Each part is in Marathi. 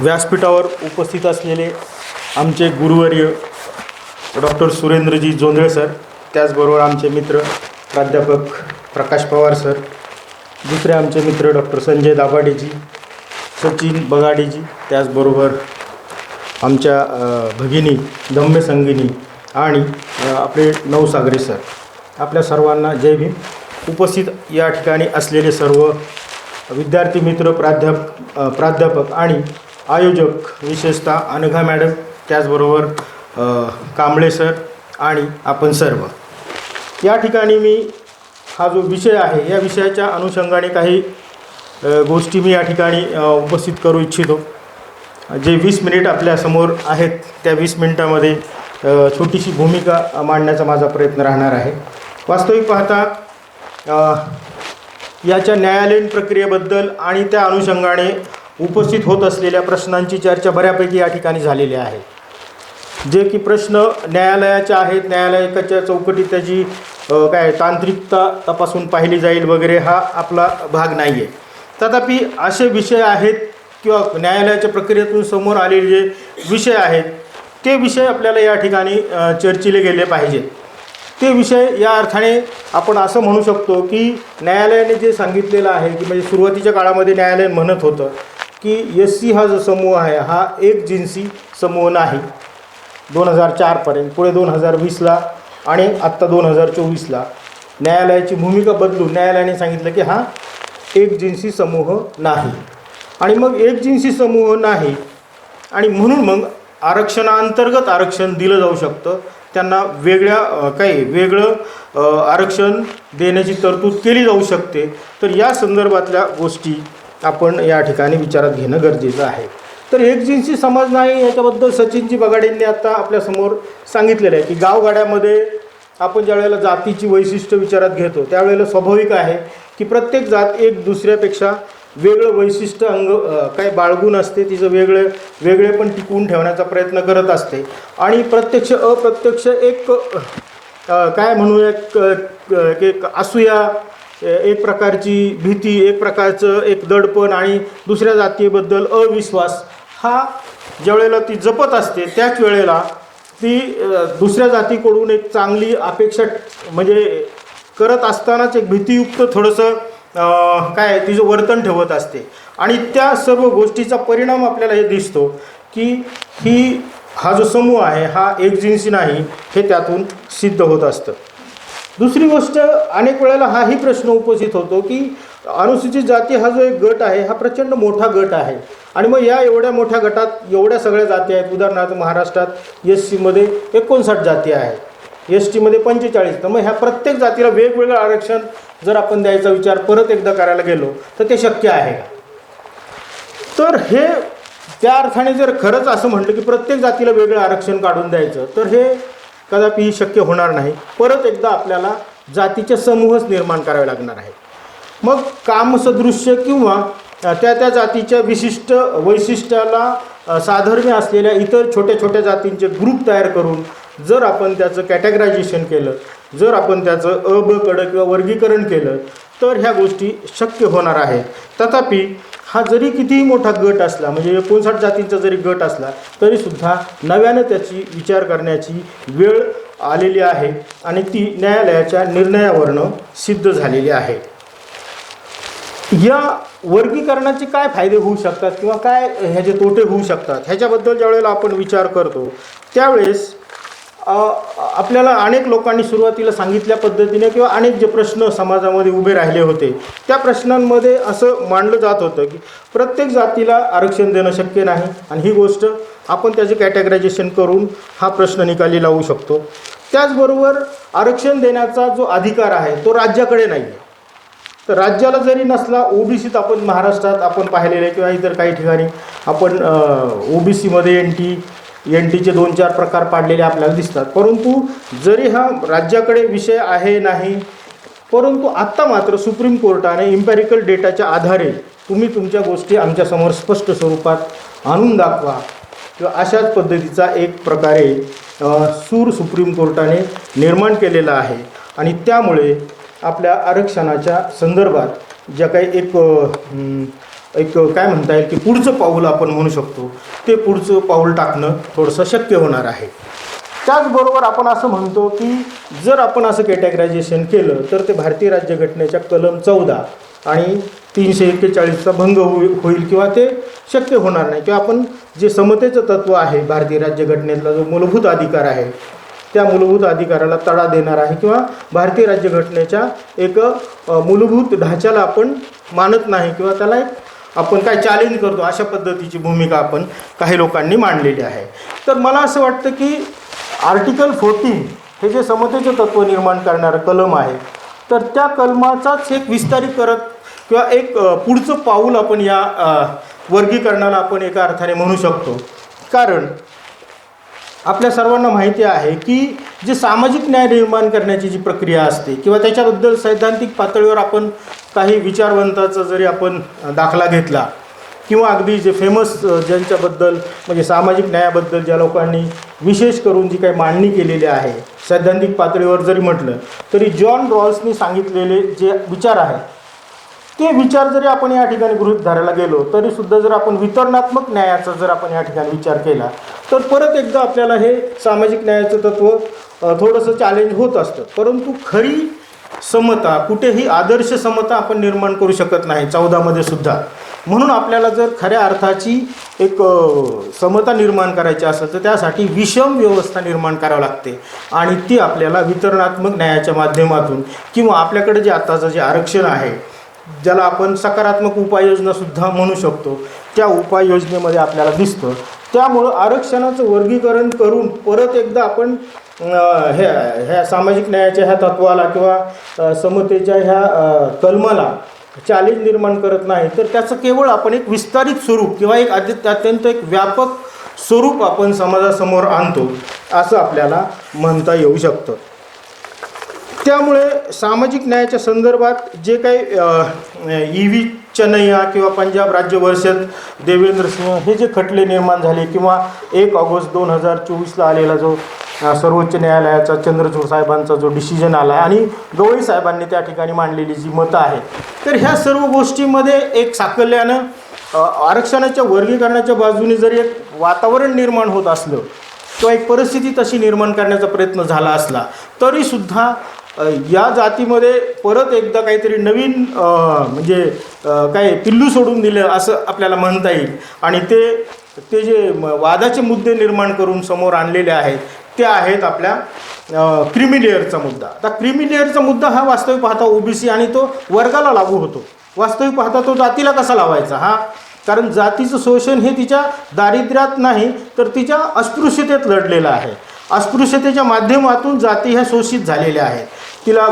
व्यासपीठावर उपस्थित असलेले आमचे गुरुवर्य डॉक्टर सुरेंद्रजी जोंधळे सर त्याचबरोबर आमचे मित्र प्राध्यापक प्रकाश पवार सर दुसरे आमचे मित्र डॉक्टर संजय दाभाडेजी सचिन बगाडेजी त्याचबरोबर आमच्या भगिनी दम्य संगिनी आणि आपले नवसागरे सर. आपल्या सर्वांना जय भीम. उपस्थित या ठिकाणी असलेले सर्व विद्यार्थी मित्र प्राध्याप प्राध्यापक आणि आयोजक विशेषतः अनघा मॅडम त्याचबरोबर कांबळे सर आणि आपण सर्व. या ठिकाणी मी हा जो विषय आहे या विषयाच्या अनुषंगाने काही गोष्टी मी या ठिकाणी उपस्थित करू इच्छितो. जे वीस मिनिट आपल्यासमोर आहेत त्या वीस मिनिटामध्ये छोटीशी भूमिका मांडण्याचा माझा प्रयत्न राहणार आहे. वास्तविक पाहता याच्या न्यायालयीन प्रक्रियेबद्दल आणि त्या अनुषंगाने उपस्थित होत असलेल्या प्रश्नांची चर्चा बऱ्यापैकी या ठिकाणी झालेली आहे. जे की प्रश्न न्यायालयाच्या आहेत. न्यायालयाच्या चौकटीत त्याची काय तांत्रिकता तपासून पाहिली जाईल वगैरे हा आपला भाग नाही आहे तथापि असे विषय आहेत किंवा न्यायालयाच्या प्रक्रियेतून समोर आलेले जे विषय आहेत ते विषय आपल्याला या ठिकाणी चर्चिले गेले पाहिजेत. ते विषय या अर्थाने आपण असं म्हणू शकतो की न्यायालयाने जे सांगितलेलं आहे की म्हणजे सुरुवातीच्या काळामध्ये न्यायालय म्हणत होतं की एस सी हा जो समूह आहे हा एक जिन्सी समूह नाही. दोन हजार चारपर्यंत पुढे दोन हजार वीसला आणि आत्ता दोन हजार चोवीसला न्यायालयाची भूमिका बदलून न्यायालयाने सांगितलं की हा एक जिन्सी समूह नाही. आणि मग एक जिन्सी समूह नाही आणि म्हणून मग आरक्षणाअंतर्गत आरक्षण दिलं जाऊ शकतं. त्यांना वेगळ्या काही वेगळं आरक्षण देण्याची तरतूद केली जाऊ शकते. तर या संदर्भातल्या गोष्टी आपण या ठिकाणी विचारात घेणं गरजेचं आहे. तर एकजिन्सी समाज नाही याच्याबद्दल सचिनजी बगाडेंनी आता आपल्यासमोर सांगितलेलं आहे की गावगाड्यामध्ये आपण ज्या वेळेला जातीची वैशिष्ट्य विचारात घेतो त्यावेळेला स्वाभाविक आहे की प्रत्येक जात एक दुसऱ्यापेक्षा वेगळं वैशिष्ट्य अंग काय बाळगून असते तिचं वेगळं वेगळे पण टिकवून ठेवण्याचा प्रयत्न करत असते. आणि प्रत्यक्ष अप्रत्यक्ष एक काय म्हणूया एक असूया एक प्रकारची भीती एक प्रकारचं एक दडपण आणि दुसऱ्या जातीबद्दल अविश्वास हा ज्यावेळेला ती जपत असते त्याच वेळेला ती दुसऱ्या जातीकडून एक चांगली अपेक्षा म्हणजे करत असतानाच एक भीतीयुक्त थोडंसं काय तिचं वर्तन ठेवत असते. आणि त्या सर्व गोष्टीचा परिणाम आपल्याला हे दिसतो की ही हा जो समूह आहे हा एकजिन्सी नाही हे त्यातून सिद्ध होत असतं. दुसरी गोष्ट अनेक वेळेला हाही प्रश्न उपस्थित होतो की अनुसूचित जाती हा जो एक गट आहे हा प्रचंड मोठा गट आहे. आणि मग या एवढ्या मोठ्या गटात एवढ्या सगळ्या जाती आहेत. उदाहरणार्थ महाराष्ट्रात एस सीमध्ये एकोणसाठ जाती आहेत. एस टीमध्ये पंचेचाळीस. तर मग ह्या प्रत्येक जातीला वेगवेगळं आरक्षण जर आपण द्यायचा विचार परत एकदा करायला गेलो तर ते शक्य आहे का? तर हे त्या अर्थाने जर खरंच असं म्हटलं की प्रत्येक जातीला वेगळं आरक्षण काढून द्यायचं तर हे कदापि ही शक्य होणार नाही. परत एकदा आपल्याला जातीचे समूहच निर्माण करावे लागणार आहे मग कामसदृश्य किंवा त्या त्या जातीच्या विशिष्ट वैशिष्ट्याला साधर्म्य असलेल्या इतर छोट्या छोट्या जातींचे ग्रुप तयार करून जर आपण त्याचं कॅटेगरायझेशन केलं जर आपण त्याचं अ ब कडं किंवा वर्गीकरण केलं तर ह्या गोष्टी शक्य होणार आहे तथापि हा जरी कितीही मोठा गट असला म्हणजे एकोणसाठ जातींचा जरी गट असला तरीसुद्धा नव्यानं त्याची विचार करण्याची वेळ आलेली आहे आणि ती न्यायालयाच्या निर्णयावरनं सिद्ध झालेली आहे. या वर्गीकरणाचे काय फायदे होऊ शकतात किंवा काय ह्याचे तोटे होऊ शकतात ह्याच्याबद्दल ज्यावेळेला आपण विचार करतो त्यावेळेस आपल्याला अनेक लोकांनी सुरुवातीला सांगितल्या पद्धतीने किंवा अनेक जे प्रश्न समाजामध्ये उभे राहिले होते त्या प्रश्नांमध्ये असं मांडलं जात होतं की प्रत्येक जातीला आरक्षण देणं शक्य नाही. आणि ही गोष्ट आपण त्याचे कॅटेगरायझेशन करून हा प्रश्न निकाली लावू शकतो. त्याचबरोबर आरक्षण देण्याचा जो अधिकार आहे तो राज्याकडे नाही आहे तर राज्याला जरी नसला ओबीसीत आपण महाराष्ट्रात आपण पाहिलेले किंवा इतर काही ठिकाणी आपण ओबीसीमध्ये एन टी एन टीचे दोन चार प्रकार पाडलेले आपल्याला दिसतात. परंतु जरी हा राज्याकडे विषय आहे नाही परंतु आत्ता मात्र सुप्रीम कोर्टाने इम्पॅरिकल डेटाच्या आधारे तुम्ही तुमच्या गोष्टी आमच्यासमोर स्पष्ट स्वरूपात आणून दाखवा. किंवा अशाच पद्धतीचा एक प्रकारे सूर सुप्रीम कोर्टाने निर्माण केलेला आहे. आणि त्यामुळे आपल्या आरक्षणाच्या संदर्भात ज्या काही एक एक काय म्हणता येईल की पुढचं पाऊल आपण म्हणू शकतो. ते पुढचं पाऊल टाकणं थोडंसं शक्य होणार आहे. त्याचबरोबर आपण असं म्हणतो की जर आपण असं कॅटेगरायझेशन केलं तर ते भारतीय राज्यघटनेच्या कलम चौदा आणि तीनशे एक्केचाळीसचा भंग होई होईल किंवा ते शक्य होणार नाही. किंवा आपण जे समतेचं तत्त्व आहे भारतीय राज्यघटनेतला जो मूलभूत अधिकार आहे त्या मूलभूत अधिकाराला तडा देणार आहे किंवा भारतीय राज्यघटनेच्या एक मूलभूत ढाच्याला आपण मानत नाही किंवा त्याला एक आपण काय चॅलेंज करतो अशा पद्धतीची भूमिका आपण काही लोकांनी मांडलेली आहे. तर मला असं वाटतं की आर्टिकल फोर्टीन हे जे समतेचं तत्त्व निर्माण करणारं कलम आहे तर त्या कलमाचाच एक विस्तारीकरण किंवा एक पुढचं पाऊल आपण या वर्गीकरणाला आपण एका अर्थाने म्हणू शकतो. कारण आपल्या सर्वांना माहिती आहे की जी सामाजिक न्याय निर्माण करण्याची जी प्रक्रिया असते किंवा त्याच्याबद्दल सैद्धांतिक पातळीवर आपण काही विचारवंताचा जरी आपण दाखला घेतला किंवा अगदी जे फेमस ज्यांच्याबद्दल म्हणजे सामाजिक न्यायाबद्दल ज्या लोकांनी विशेष करून जी काही मांडणी केलेली आहे सैद्धांतिक पातळीवर जरी म्हटलं तरी जॉन रॉल्सनी सांगितलेले जे विचार आहेत ते विचार जरी आपण या ठिकाणी गृहित धरायला गेलो तरीसुद्धा जर आपण वितरणात्मक न्यायाचा जर आपण या ठिकाणी विचार केला तर परत एकदा आपल्याला हे सामाजिक न्यायाचं तत्त्व थोडंसं चॅलेंज होत असतं. परंतु खरी समता कुठेही आदर्श समता आपण निर्माण करू शकत नाही चौदामध्ये सुद्धा. म्हणून आपल्याला जर खऱ्या अर्थाची एक समता निर्माण करायची असेल तर त्यासाठी विषम व्यवस्था निर्माण करावी लागते. आणि ती आपल्याला वितरणात्मक न्यायाच्या माध्यमातून किंवा आपल्याकडे जे आत्ताचं जे आरक्षण आहे ज्याला आपण सकारात्मक उपाययोजनासुद्धा म्हणू शकतो त्या उपाययोजनेमध्ये आपल्याला दिसतं. त्यामुळं आरक्षणाचं वर्गीकरण करून परत एकदा आपण ह्या ह्या सामाजिक न्यायाच्या ह्या तत्वाला किंवा समतेच्या ह्या कलमाला चॅलेंज निर्माण करत नाही तर त्याचं केवळ आपण एक विस्तारित स्वरूप किंवा एक अत्य अत्यंत एक व्यापक स्वरूप आपण समाजासमोर आणतो असं आपल्याला म्हणता येऊ शकतं. त्यामुळे सामाजिक न्यायाच्या संदर्भात जे काही ई व्ही चनैया किंवा पंजाब राज्य परिषद देवेंद्र सिंह हे जे खटले निर्माण झाले किंवा एक ऑगस्ट दोन हजार चोवीसला आलेला जो सर्वोच्च न्यायालयाचा चंद्रचूड साहेबांचा जो डिसिजन आला आणि गवळी साहेबांनी त्या ठिकाणी मांडलेली जी मतं आहेत तर ह्या सर्व गोष्टीमध्ये एक साकल्यानं आरक्षणाच्या वर्गीकरणाच्या बाजूने जरी एक वातावरण निर्माण होत असलं किंवा एक परिस्थिती तशी निर्माण करण्याचा प्रयत्न झाला असला तरीसुद्धा या जातीमध्ये परत एकदा काहीतरी नवीन म्हणजे काय पिल्लू सोडून दिलं असं आपल्याला म्हणता येईल. आणि ते ते जे म- वादाचे मुद्दे निर्माण करून समोर आणलेले आहेत ते आहेत आपल्या क्रिमिलेअरचा मुद्दा. आता क्रिमिलेअरचा मुद्दा हा वास्तविक पाहता ओबीसी आणि तो वर्गाला लागू होतो. वास्तविक पाहता तो जातीला कसा लावायचा? हा कारण जातीचं शोषण हे तिच्या दारिद्र्यात नाही तर तिच्या अस्पृश्यतेत लढलेलं आहे. अस्पृश्यतेच्या माध्यमातून जाती ह्या शोषित झालेल्या आहेत. तिला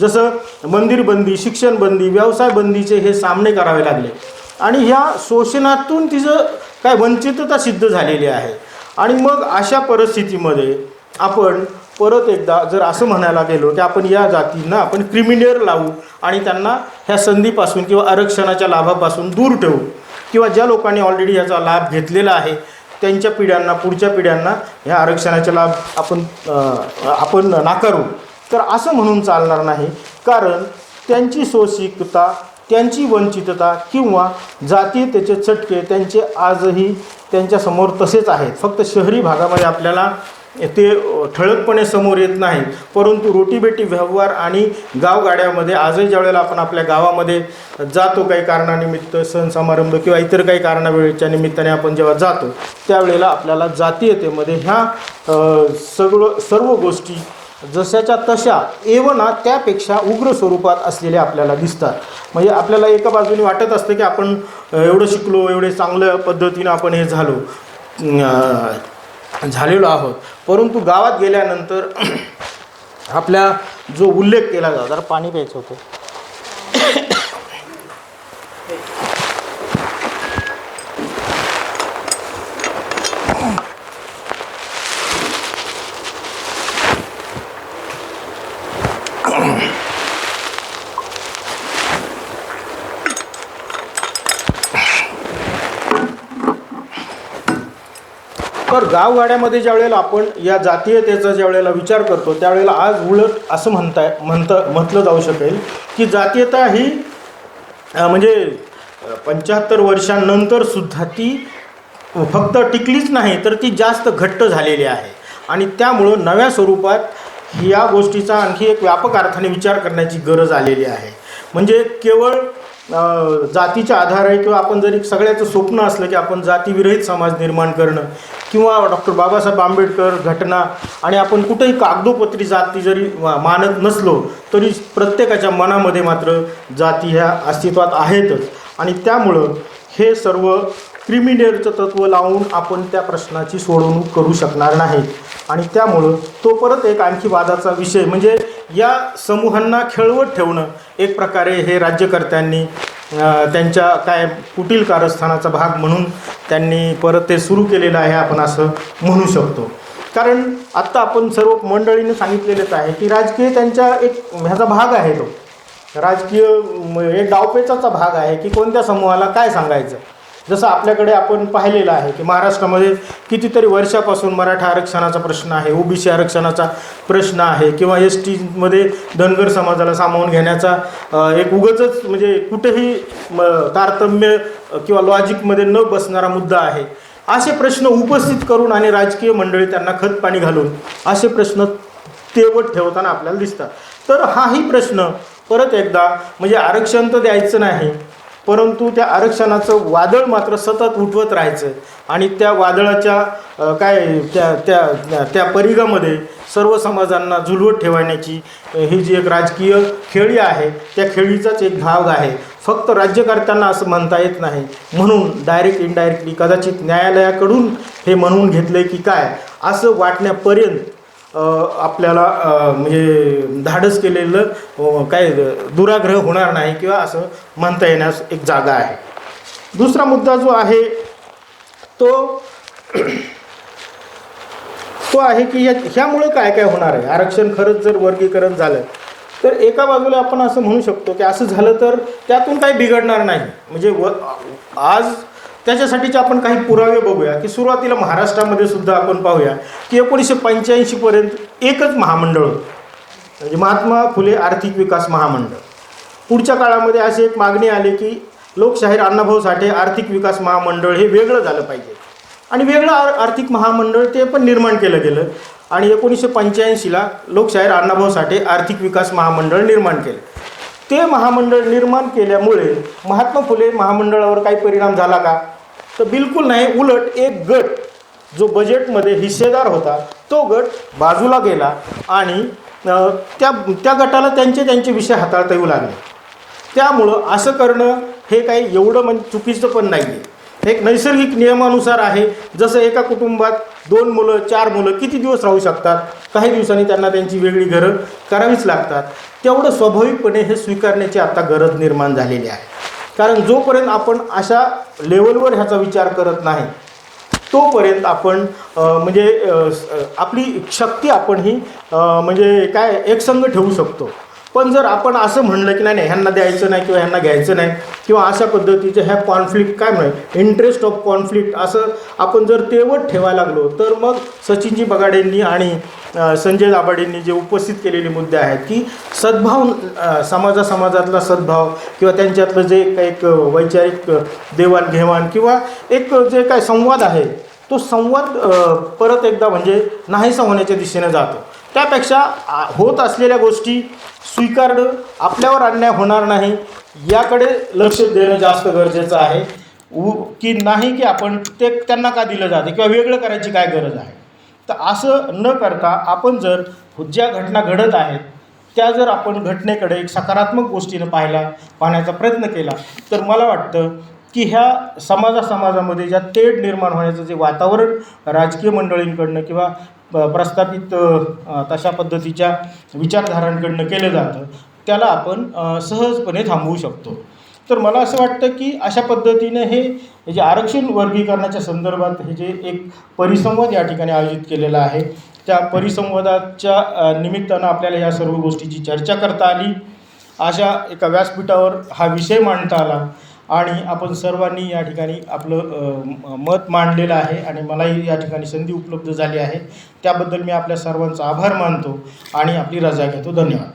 जसं मंदिरबंदी शिक्षणबंदी व्यवसाय बंदीचे हे सामने करावे लागले. आणि ह्या शोषणातून तिचं काय वंचितता सिद्ध झालेली आहे. आणि मग अशा परिस्थितीमध्ये आपण परत एकदा जर असं म्हणायला गेलो की आपण या जातींना आपण क्रिमिनियर लावू आणि त्यांना ह्या संधीपासून किंवा आरक्षणाच्या लाभापासून दूर ठेवू किंवा ज्या लोकांनी ऑलरेडी याचा लाभ घेतलेला आहे त्यांच्या पिढ्यांना पुढच्या पिढ्यांना ह्या आरक्षणाचा लाभ आपण आपण नाकारू. तर असं म्हणून चालणार नाही. कारण त्यांची सोशिकता त्यांची वंचितता किंवा जातीयतेचे चटके त्यांचे आजही त्यांच्यासमोर तसेच आहेत. फक्त शहरी भागामध्ये आपल्याला ते ठळकपणे समोर येत नाही परंतु रोटीबेटी व्यवहार आणि गावगाड्यामध्ये आजही ज्यावेळेला आपण आपल्या गावामध्ये जातो काही कारणानिमित्त सण समारंभ किंवा इतर काही कारणावेळेच्या निमित्ताने आपण जेव्हा जातो त्यावेळेला आपल्याला जातीयतेमध्ये ह्या सगळं सर्व गोष्टी जशाच्या तशा एवना त्यापेक्षा उग्र स्वरूपात असलेल्या आपल्याला दिसतात. म्हणजे आपल्याला एका बाजूने वाटत असतं की आपण एवढं शिकलो एवढे चांगल्या पद्धतीनं आपण हे झालो. झालेलो आहोत. परंतु गावात गेल्यानंतर आपल्या जो उल्लेख केला जातो जरा पाणी प्यायचं होतं. गावगाड्यामध्ये ज्या वेळेला आपण या जातीयतेचा ज्या वेळेला विचार करतो त्यावेळेला आज उलट असं म्हणताय म्हणतं म्हटलं जाऊ शकेल की जातीयता ही म्हणजे पंच्याहत्तर वर्षांनंतर सुद्धा ती फक्त टिकलीच नाही तर ती जास्त घट्ट झालेली आहे. आणि त्यामुळं नव्या स्वरूपात या गोष्टीचा आणखी एक व्यापक अर्थाने विचार करण्याची गरज आलेली आहे. म्हणजे केवळ जातीच्या आधारे किंवा आपण जरी सगळ्याचं स्वप्न असलं की आपण जातीविरहित समाज निर्माण करणं किंवा डॉक्टर बाबासाहेब आंबेडकर घटना आणि आपण कुठेही कागदोपत्री जाती जरी मा- मानत नसलो तरी प्रत्येकाच्या मनामध्ये मात्र जाती ह्या अस्तित्वात आहेतच. आणि त्यामुळं हे सर्व क्रिमिनेरचं तत्त्व लावून आपण त्या प्रश्नाची सोडवणूक करू शकणार नाही आणि त्यामुळं तो परत एक आणखी वादाचा विषय म्हणजे या समूहांना खेळवत ठेवणं एक प्रकारे हे राज्यकर्त्यांनी त्यांच्या काय कुटील कारस्थानाचा भाग म्हणून त्यांनी परत ते सुरू केलेलं आहे आपण असं म्हणू शकतो. कारण आत्ता आपण सर्व मंडळीने सांगितलेलंच आहे की राजकीय त्यांच्या एक ह्याचा भाग आहे तो. राजकीय एक डावपेचाचा भाग आहे की कोणत्या समूहाला काय सांगायचं. जसं आपल्याकडे आपण पाहिलेलं आहे की महाराष्ट्रामध्ये कितीतरी वर्षापासून मराठा आरक्षणाचा प्रश्न आहे ओबीसी आरक्षणाचा प्रश्न आहे किंवा एस टीमध्ये धनगर समाजाला सामावून घेण्याचा एक उगचच म्हणजे कुठेही म, तारतम्य किंवा लॉजिकमध्ये न बसणारा मुद्दा आहे. असे प्रश्न उपस्थित करून आणि राजकीय मंडळी त्यांना खतपाणी घालून असे प्रश्न तेवट ठेवताना आपल्याला दिसतात. तर हाही प्रश्न परत एकदा म्हणजे आरक्षण तर द्यायचं नाही परंतु त्या आरक्षणाचं वादळ मात्र सतत उठवत राहायचं. आणि त्या वादळाच्या काय त्या त्या त्या- परिघामध्ये सर्व समाजांना झुलवत ठेवण्याची ही जी एक राजकीय खेळी आहे त्या खेळीचाच एक भाग आहे. फक्त राज्यकर्त्यांना असं म्हणता येत नाही. म्हणून डायरेक्ट इनडायरेक्टली कदाचित न्यायालयाकडून हे म्हणून घेतलं की काय असं वाटण्यापर्यंत आपल्याला म्हणजे धाडस केलेलं काय दुराग्रह होणार नाही किंवा असं म्हणता येण्यास एक जागा आहे. दुसरा मुद्दा जो आहे तो तो आहे की ह्या ह्यामुळं काय काय होणार आहे? आरक्षण खरंच जर वर्गीकरण झालं तर एका बाजूला आपण असं म्हणू शकतो की असं झालं तर त्यातून काही बिघडणार नाही. म्हणजे व आज त्याच्यासाठीचे आपण काही पुरावे बघूया की सुरुवातीला महाराष्ट्रामध्ये सुद्धा आपण पाहूया की एकोणीसशे पंच्याऐंशीपर्यंत एकच महामंडळ होतं. म्हणजे महात्मा फुले आर्थिक विकास महामंडळ. पुढच्या काळामध्ये अशी एक मागणी आली की लोकशाहीर अण्णाभाऊ साठे आर्थिक विकास महामंडळ हे वेगळं झालं पाहिजे. आणि वेगळं आर्थिक महामंडळ ते पण निर्माण केलं गेलं. आणि एकोणीसशे पंच्याऐंशीला लोकशाहीर अण्णाभाऊ साठे आर्थिक विकास महामंडळ निर्माण केलं. ते महामंडळ निर्माण केल्यामुळे महात्मा फुले महामंडळावर काही परिणाम झाला का? तर बिलकुल नाही. उलट एक गट जो बजेटमध्ये हिस्सेदार होता तो गट बाजूला गेला आणि त्या त्या गटाला त्यांचे त्यांचे विषय हाताळता येऊ लागले. त्यामुळं असं करणं हे काही एवढं म्हणजे चुकीचं पण नाही आहे एक नैसर्गिक नियमानुसार आहे. जसं एका कुटुंबात दोन मुलं चार मुलं किती दिवस राहू शकतात? काही दिवसांनी त्यांना त्यांची वेगळी घरं करावीच लागतात. तेवढं स्वाभाविकपणे हे स्वीकारण्याची आता गरज निर्माण झालेली आहे. कारण जोपर्यंत आपण अशा लेवलवर ह्याचा विचार करत नाही तोपर्यंत आपण म्हणजे आपली शक्ती आपण ही म्हणजे काय एकसंग ठेवू शकतो. पण जर आपण असं म्हणलं की नाही नाही ह्यांना द्यायचं नाही किंवा ह्यांना घ्यायचं नाही किंवा अशा पद्धतीचे ह्या कॉन्फ्लिक्ट काय म्हणे इंटरेस्ट ऑफ कॉन्फ्लिक्ट असं आपण जर तेवत ठेवायला लागलो तर मग सचिनजी बगाडेंनी आणि संजय दाभाडेंनी जे उपस्थित केलेले मुद्दे आहेत की सद्भाव समाजा समाजातला सद्भाव किंवा त्यांच्यातलं जे काही एक वैचारिक देवाणघेवाण किंवा एक जे काय संवाद आहे तो संवाद परत एकदा म्हणजे नाहीसा होण्याच्या दिशेने जातो. त्यापेक्षा आ, होत असलेल्या गोष्टी स्वीकारणं आपल्यावर अन्याय होणार नाही याकडे लक्ष देणं जास्त गरजेचं आहे. उ की नाही की आपण ते त्यांना का दिलं जाते किंवा वेगळं करायची काय गरज आहे? तर असं न करता आपण जर ज्या घटना घडत आहेत त्या जर आपण घटनेकडे एक सकारात्मक गोष्टीनं पाहायला पाहण्याचा प्रयत्न केला तर मला वाटतं की ह्या समाजा समाजामध्ये ज्या तेढ निर्माण होण्याचं जे वातावरण राजकीय मंडळींकडनं किंवा प्रस्थापित तशा पद्धतीच्या विचारधारांकडनं केलं जातं त्याला आपण सहजपणे थांबवू शकतो. तर मला असं वाटतं की अशा पद्धतीने हे हे जे आरक्षण वर्गीकरणाच्या संदर्भात हे जे एक परिसंवाद या ठिकाणी आयोजित केलेला आहे त्या परिसंवादाच्या निमित्तानं आपल्याला या सर्व गोष्टीची चर्चा करता आली. अशा एका व्यासपीठावर हा विषय मांडता आला. आणि आपण सर्वांनी या ठिकाणी आपलं म- मत मांडलेलं आहे आणि मलाही या ठिकाणी संधी उपलब्ध झाली आहे. त्याबद्दल मी आपल्या सर्वांचा आभार मानतो आणि आपली रजा घेतो. धन्यवाद.